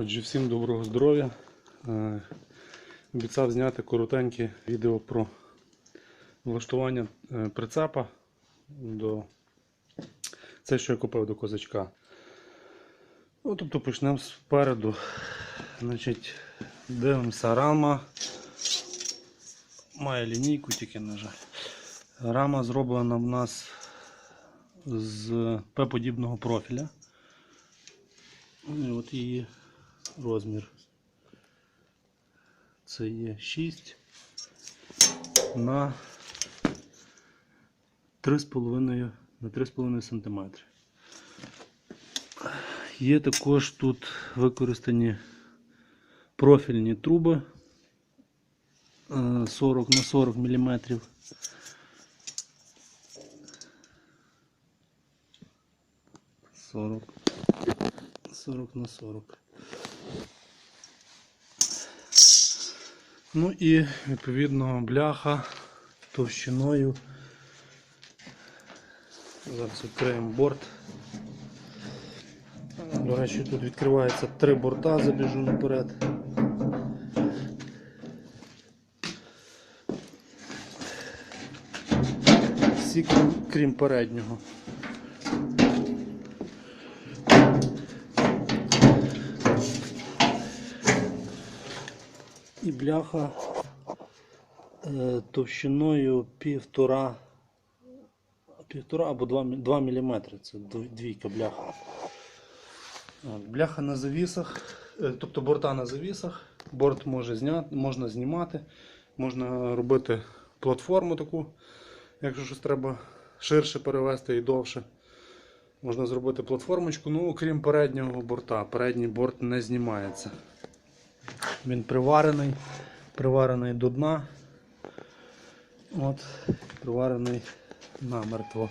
Отже, всім доброго здоров'я. Е, Обіцяв зняти коротеньке відео про влаштування е, прицепа до це, що я купив до козачка. Ну, тобто почнемо спереду. Значить, дивимося рама. Має лінійку тільки, на жаль. Рама зроблена в нас з П-подібного профіля. Ну, І от її розмір. Це є 6 на 3,5 на 3,5 см. Є також тут використані профільні труби е, 40 на 40 мм. Сорок 40 на 40. Ну і відповідно бляха товщиною. Зараз відкриємо борт. До речі, тут відкривається три борта, забіжу наперед. Всі крім, переднього. І бляха е, товщиною півтора, півтора або 2, 2 мм. Це двійка бляха. Бляха на завісах, е, тобто борта на завісах. Борт може зняти, можна знімати, можна робити платформу таку, якщо щось треба ширше перевести і довше. Можна зробити платформочку, ну окрім переднього борта. Передній борт не знімається. Він приварений, приварений до дна. От, приварений намертво.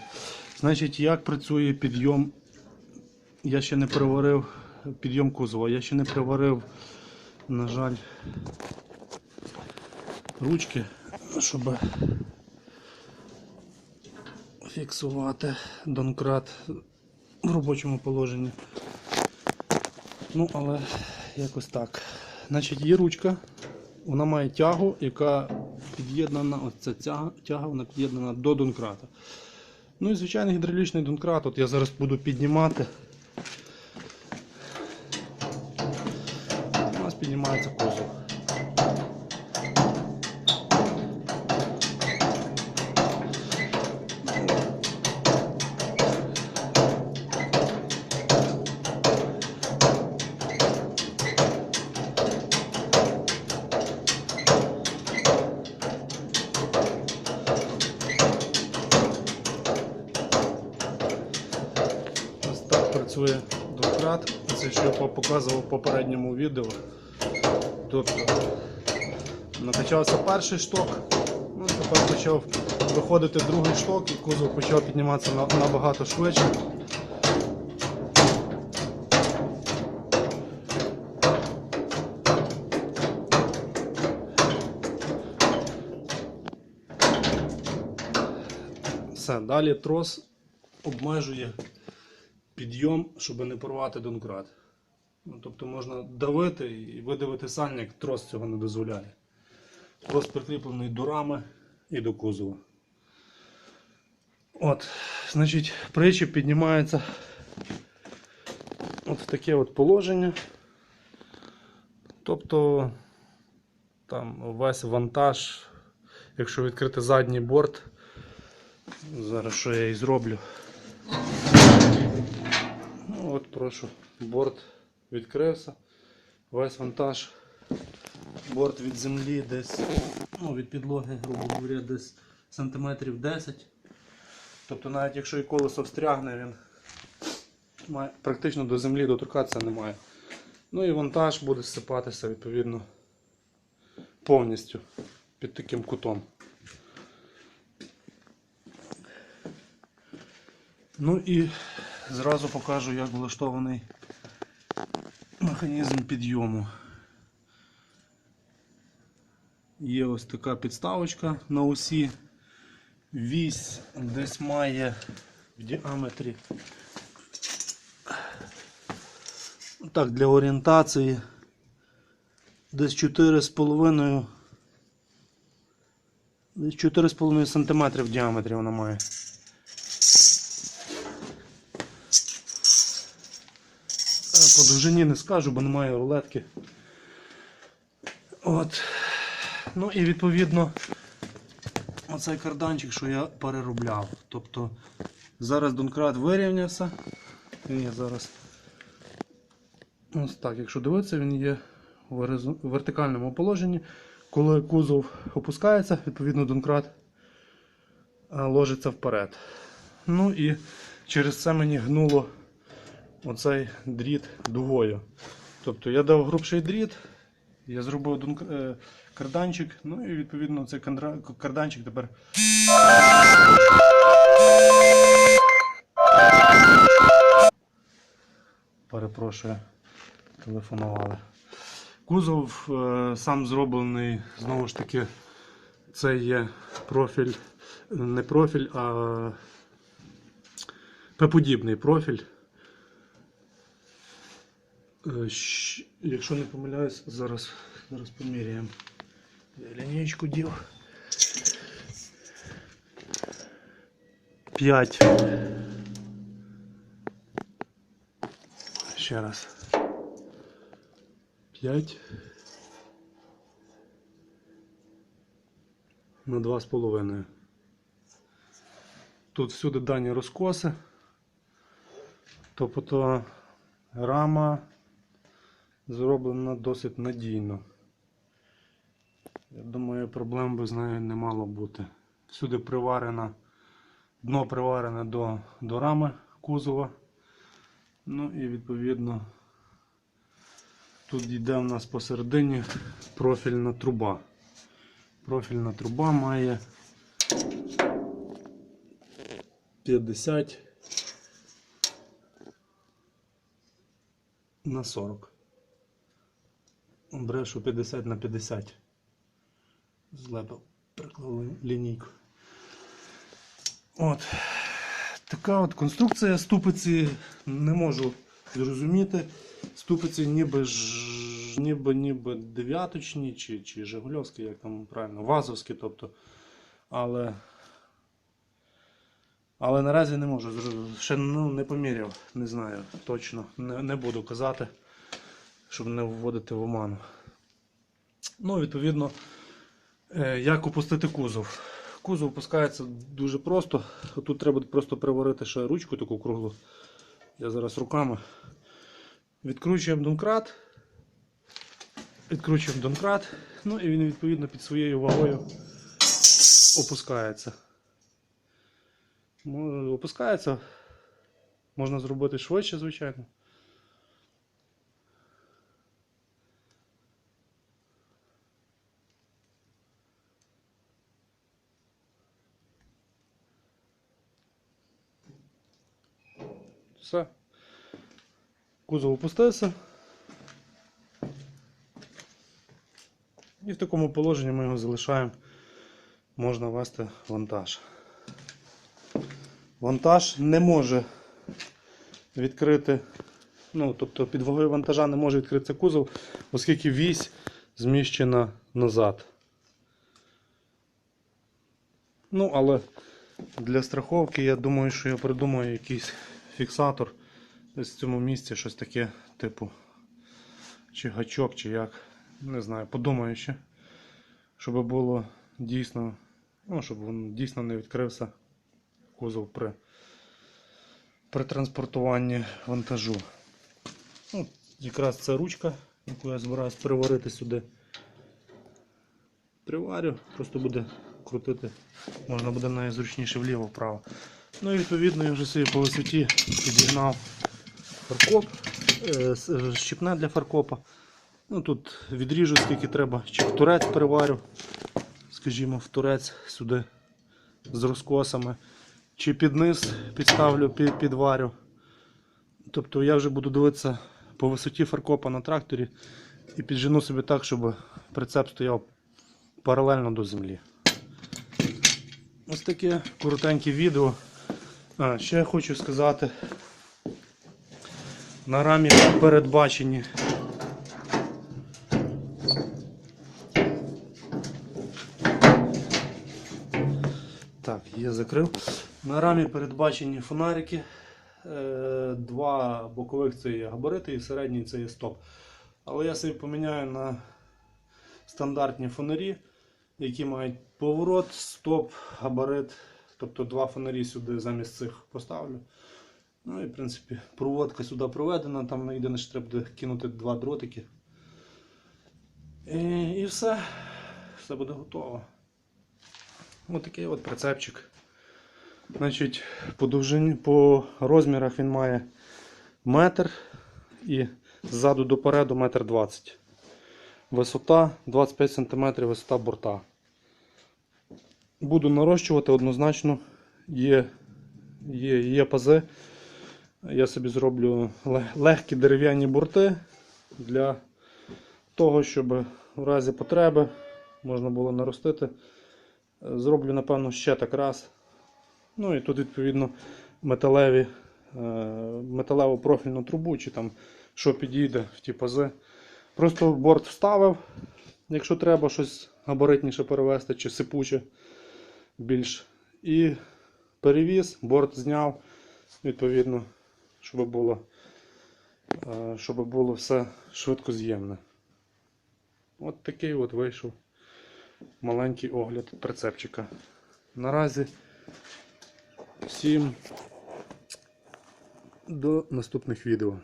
Значить, як працює підйом? Я ще не приварив підйом кузова, я ще не приварив, на жаль, ручки, щоб фіксувати донкрат в робочому положенні. Ну, але якось так. Значить, є ручка, вона має тягу, яка під'єднана, ось ця тяга, тяга вона під'єднана до донкрата. Ну і звичайний гідравлічний донкрат, от я зараз буду піднімати. У нас піднімається Показував в попередньому відео. Тобто накачався перший шток, ну, тепер почав виходити другий шток і кузов почав підніматися набагато швидше. Далі трос обмежує підйом, щоб не порвати донкрат. Ну, тобто можна давити і видавити сальник, трос цього не дозволяє. Трос прикріплений до рами і до кузова. От, значить, причіп піднімається от в таке от положення. Тобто там весь вантаж, якщо відкрити задній борт, зараз що я і зроблю. Ну, от прошу, борт відкрився, весь вантаж, борт від землі десь, ну від підлоги, грубо говоря, десь сантиметрів 10. Тобто навіть якщо і колесо встрягне, він має, практично до землі доторкатися немає. Ну і вантаж буде зсипатися відповідно повністю під таким кутом. Ну і зразу покажу, як влаштований механізм підйому. Є ось така підставочка на осі. Вісь десь має в діаметрі Так, для орієнтації десь 4,5 десь 4,5 см в діаметрі вона має. Довжині не скажу, бо немає рулетки. От. Ну і відповідно оцей карданчик, що я переробляв. Тобто зараз донкрат вирівнявся. Він є зараз. Ось так, якщо дивитися, він є в вертикальному положенні. Коли кузов опускається, відповідно донкрат е, ложиться вперед. Ну і через це мені гнуло оцей дріт дугою. Тобто я дав грубший дріт, я зробив дунк- е, карданчик, ну і відповідно цей карданчик тепер. Перепрошую, телефонували. Кузов е, сам зроблений, знову ж таки, це є профіль, не профіль, а П-подібний профіль. Е, Якщо не помиляюсь, зараз, зараз поміряємо. Я лінійку дів. 5. Ще раз. 5 на 2,5. Тут всюди дані розкоси. Тобто рама зроблена досить надійно. Я думаю, проблем би з нею не мало бути. Всюди приварена, дно приварене до, до рами кузова. Ну і відповідно тут йде в нас посередині профільна труба. Профільна труба має 50 на 40. Брешу 50 на 50. Злепив, приклав лінійку. От. Така от конструкція ступиці не можу зрозуміти. Ступиці ніби ж, ніби, ніби дев'яточні чи, чи жигульовські, як там правильно, вазовські, тобто. Але, але наразі не можу. Ще ну, не поміряв, не знаю точно. Не, не буду казати, щоб не вводити в оману. Ну, відповідно, е, як опустити кузов. Кузов опускається дуже просто. Тут треба просто приварити ще ручку таку круглу. Я зараз руками. Відкручуємо донкрат. Відкручуємо донкрат. Ну і він відповідно під своєю вагою опускається. Опускається. Можна зробити швидше, звичайно. Все. Кузов опустився. І в такому положенні ми його залишаємо. Можна вести вантаж. Вантаж не може відкрити, ну, тобто під вагою вантажа не може відкритися кузов, оскільки вісь зміщена назад. Ну, але для страховки я думаю, що я придумаю якийсь фіксатор десь в цьому місці, щось таке, типу, чи гачок, чи як. Не знаю, подумаю ще. Щоб було дійсно, ну, щоб він дійсно не відкрився кузов при, при транспортуванні вантажу. Ну, якраз це ручка, яку я збираюсь приварити сюди. Приварю, просто буде крутити, можна буде навіть зручніше вліво-вправо. Ну і відповідно я вже собі по висоті підігнав фаркоп, е, е, щіпне для фаркопа. Ну, тут відріжу скільки треба, чи в турець переварю, скажімо, в турець сюди з розкосами, чи під низ підставлю, під, підварю. Тобто я вже буду дивитися по висоті фаркопа на тракторі і піджену собі так, щоб прицеп стояв паралельно до землі. Ось таке коротеньке відео. А, ще я хочу сказати. На рамі передбачені. Так, я закрив. На рамі передбачені фонарики. Е, Два бокових це є габарити і середній це є стоп. Але я собі поміняю на стандартні фонарі, які мають поворот, стоп, габарит. Тобто два фонарі сюди замість цих поставлю. Ну і в принципі проводка сюди проведена, там єдине, що треба буде кинути два дротики. І, і все. Все буде готово. Ось такий от прицепчик. Значить, по довжині, по розмірах він має метр і ззаду до переду метр двадцять. Висота 25 см висота борта. Буду нарощувати однозначно. Є, є, є пази. Я собі зроблю легкі дерев'яні борти для того, щоб в разі потреби можна було наростити. Зроблю, напевно, ще так раз. Ну і тут, відповідно, металеві, е, металеву профільну трубу, чи там що підійде в ті пази. Просто борт вставив, якщо треба щось габаритніше перевести, чи сипуче більш. І перевіз, борт зняв, відповідно, щоб було, е, щоб було все швидкоз'ємне. От такий от вийшов маленький огляд прицепчика. Наразі всім до наступних відео.